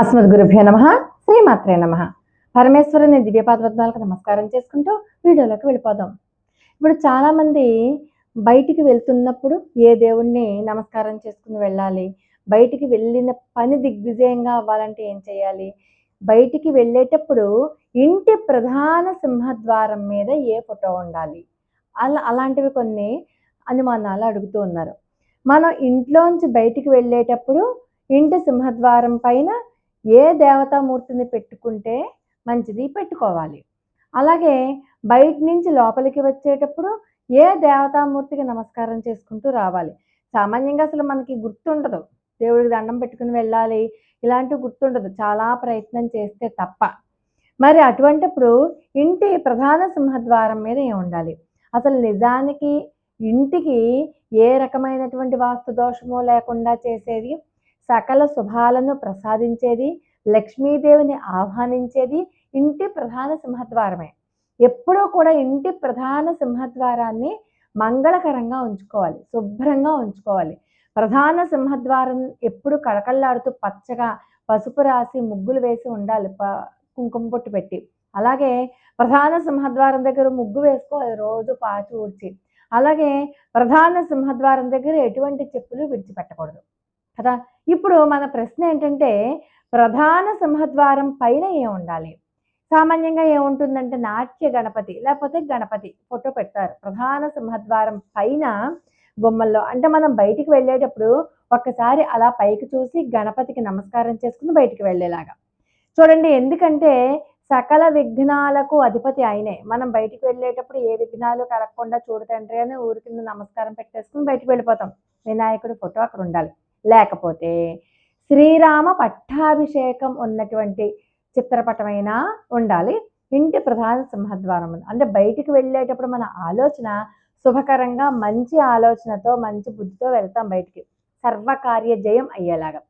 అస్మద్గురుభ్యో నమ శ్రీమాత్రే నమ. పరమేశ్వరుని దివ్యపాదపద్మాలకు నమస్కారం చేసుకుంటూ వీడియోలోకి వెళ్ళిపోదాం. ఇప్పుడు చాలామంది బయటికి వెళ్తున్నప్పుడు ఏ దేవుణ్ణి నమస్కారం చేసుకుని వెళ్ళాలి? బయటికి వెళ్ళిన పని దిగ్విజయంగా అవ్వాలంటే ఏం చేయాలి? బయటికి వెళ్ళేటప్పుడు ఇంటి ప్రధాన సింహద్వారం మీద ఏ ఫోటో ఉండాలి? అలా అలాంటివి కొన్ని అనుమానాలు అడుగుతూ ఉన్నారు. మనం ఇంట్లోంచి బయటికి వెళ్ళేటప్పుడు ఇంటి సింహద్వారం పైన ఏ దేవతామూర్తిని పెట్టుకుంటే మంచిది పెట్టుకోవాలి. అలాగే బయట నుంచి లోపలికి వచ్చేటప్పుడు ఏ దేవతామూర్తికి నమస్కారం చేసుకుంటూ రావాలి. సామాన్యంగా అసలు మనకి గుర్తుండదు. దేవుడికి దండం పెట్టుకుని వెళ్ళాలి ఇలాంటివి గుర్తుండదు. చాలా ప్రయత్నం చేస్తే తప్ప. మరి అటువంటిప్పుడు ఇంటి ప్రధాన సింహద్వారం మీద ఏమి ఉండాలి? అసలు నిజానికి ఇంటికి ఏ రకమైనటువంటి వాస్తు దోషమో లేకుండా చేసేది సకల శుభాలను ప్రసాదించేది లక్ష్మీదేవిని ఆహ్వానించేది ఇంటి ప్రధాన సింహద్వారమే. ఎప్పుడూ కూడా ఇంటి ప్రధాన సింహద్వారాన్ని మంగళకరంగా ఉంచుకోవాలి శుభ్రంగా ఉంచుకోవాలి. ప్రధాన సింహద్వారం ఎప్పుడు కళకళ్ళాడుతూ పచ్చగా పసుపు రాసి ముగ్గులు వేసి ఉండాలి ప కుంకుమ పొట్టు పెట్టి. అలాగే ప్రధాన సింహద్వారం దగ్గర ముగ్గు వేసుకోవాలి రోజు పాచి ఊడ్చి. అలాగే ప్రధాన సింహద్వారం దగ్గర ఎటువంటి చెప్పులు విడిచిపెట్టకూడదు. కదా? ఇప్పుడు మన ప్రశ్న ఏంటంటే ప్రధాన సింహద్వారం పైన ఏం ఉండాలి? సామాన్యంగా ఏముంటుందంటే నాట్య గణపతి లేకపోతే గణపతి ఫోటో పెడతారు. ప్రధాన సింహద్వారం పైన బొమ్మల్లో అంటే మనం బయటికి వెళ్ళేటప్పుడు ఒక్కసారి అలా పైకి చూసి గణపతికి నమస్కారం చేసుకుని బయటికి వెళ్ళేలాగా. చూడండి ఎందుకంటే సకల విఘ్నాలకు అధిపతి ఆయనే. మనం బయటికి వెళ్ళేటప్పుడు ఏ విఘ్నాలు కలగకుండా చూడతండ్రి అని ఊరికి కింద నమస్కారం పెట్టేసుకుని బయటికి వెళ్ళిపోతాం. వినాయకుడి ఫోటో అక్కడ ఉండాలి. లేకపోతే శ్రీరామ పట్టాభిషేకం ఉన్నటువంటి చిత్రపటమైనా ఉండాలి. ఇంటి ప్రధాన సింహద్వారం అంటే బయటికి వెళ్ళేటప్పుడు మన ఆలోచన శుభకరంగా మంచి ఆలోచనతో మంచి బుద్ధితో వెళ్తాం బయటికి. సర్వకార్య జయం అయ్యేలాగా.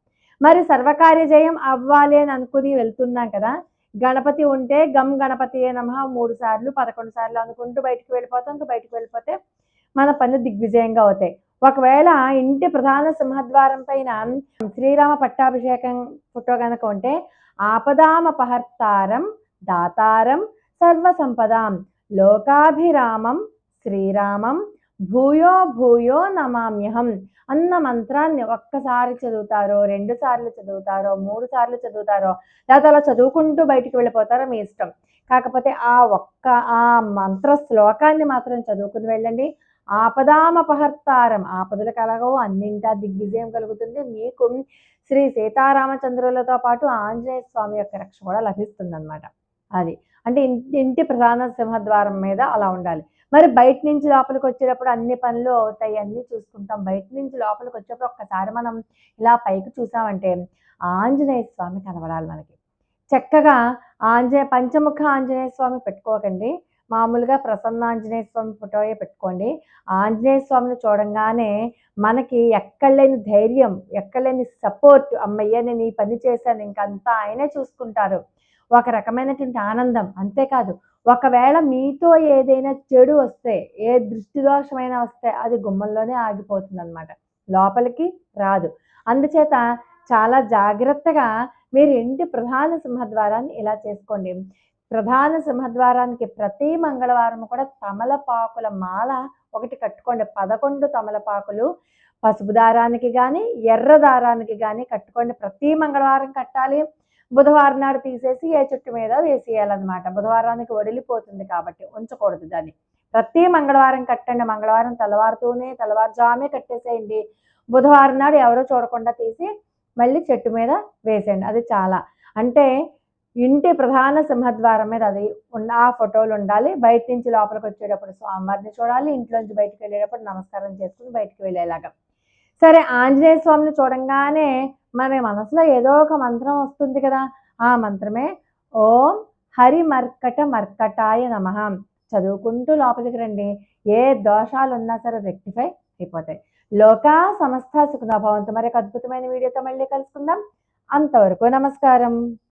మరి సర్వకార్య జయం అవ్వాలి అని అనుకుని వెళ్తున్నాం కదా. గణపతి ఉంటే గమ్ గణపతి నమ మూడు సార్లు పదకొండు సార్లు అనుకుంటూ బయటికి వెళ్ళిపోతాం. ఇంకా బయటికి వెళ్ళిపోతే మన పనులు దిగ్విజయంగా అవుతాయి. ఒకవేళ ఇంటి ప్రధాన సింహద్వారం పైన శ్రీరామ పట్టాభిషేకం ఫోటో కనుక ఉంటే ఆపదామపహర్తారం దాతారం సర్వసంపదాం లోకాభిరామం శ్రీరామం భూయో భూయో నమామ్యహం అన్న మంత్రాన్ని ఒక్కసారి చదువుతారో రెండు సార్లు చదువుతారో మూడు సార్లు చదువుతారో లేదా అలా చదువుకుంటూ బయటికి వెళ్ళిపోతారో మీ ఇష్టం. కాకపోతే ఆ ఒక్క ఆ మంత్ర శ్లోకాన్ని మాత్రం చదువుకుని వెళ్ళండి. ఆపదామపహర్తారం. ఆపదలు కలగవు అన్నింటా దిగ్విజయం కలుగుతుంది. మీకు శ్రీ సీతారామచంద్రులతో పాటు ఆంజనేయ స్వామి యొక్క రక్ష కూడా లభిస్తుందన్నమాట. అది. అంటే ఇంటి ప్రధాన సింహద్వారం మీద అలా ఉండాలి. మరి బయట నుంచి లోపలికి వచ్చేటప్పుడు అన్ని పనులు అవుతాయి అన్నీ చూసుకుంటాం. బయట నుంచి లోపలికి వచ్చేటప్పుడు ఒక్కసారి మనం ఇలా పైకి చూసామంటే ఆంజనేయ స్వామి కనబడాలి మనకి. చక్కగా ఆంజనేయ పంచముఖ ఆంజనేయ స్వామి పెట్టుకోకండి. మామూలుగా ప్రసన్న ఆంజనేయ స్వామి ఫోటోయే పెట్టుకోండి. ఆంజనేయ స్వామిని చూడంగానే మనకి ఎక్కడలేని ధైర్యం ఎక్కడలేని సపోర్ట్ అమ్మయ్య నేను ఈ పని చేశాను ఇంకంతా ఆయనే చూసుకుంటారు. ఒక రకమైనటువంటి ఆనందం అంతేకాదు ఒకవేళ మీతో ఏదైనా చెడు వస్తే ఏ దృష్టి దోషమైనా వస్తే అది గుమ్మంలోనే ఆగిపోతుంది అనమాట లోపలికి రాదు. అందుచేత చాలా జాగ్రత్తగా మీరు ఇంటి ప్రధాన సింహద్వారాన్ని ఇలా చేసుకోండి. ప్రధాన సింహద్వారానికి ప్రతి మంగళవారం కూడా తమలపాకుల మాల ఒకటి కట్టుకోండి. పదకొండు తమలపాకులు పసుపు దారానికి కానీ ఎర్ర దారానికి కానీ కట్టుకోండి. ప్రతి మంగళవారం కట్టాలి. బుధవారం నాడు తీసేసి ఏ చుట్టు మీద వేసేయాలన్నమాట. బుధవారానికి వడిలిపోతుంది కాబట్టి ఉంచకూడదు దాన్ని. ప్రతి మంగళవారం కట్టండి. మంగళవారం తెల్లవారుతూనే తెల్లవారుజామే కట్టేసేయండి. బుధవారం నాడు ఎవరో చూడకుండా తీసి మళ్ళీ చెట్టు మీద వేసేయండి. అది చాలా. అంటే ఇంటి ప్రధాన సింహద్వారం మీద అది ఉన్న ఆ ఫోటోలు ఉండాలి. బయట నుంచి లోపలికి వచ్చేటప్పుడు స్వామివారిని చూడాలి. ఇంట్లోంచి బయటకు వెళ్ళేటప్పుడు నమస్కారం చేసుకుని బయటకు వెళ్ళేలాగా. సరే ఆంజనేయ స్వామిని చూడంగానే మన మనసులో ఏదో ఒక మంత్రం వస్తుంది కదా. ఆ మంత్రమే ఓం హరి మర్కట మర్కటాయ నమ. చదువుకుంటూ లోపలికి రండి. ఏ దోషాలు ఉన్నా సరే రెక్టిఫై అయిపోతాయి. లోకా సమస్త సుఖభావంతో మరి అద్భుతమైన వీడియోతో మళ్ళీ కలుసుకుందాం. అంతవరకు నమస్కారం.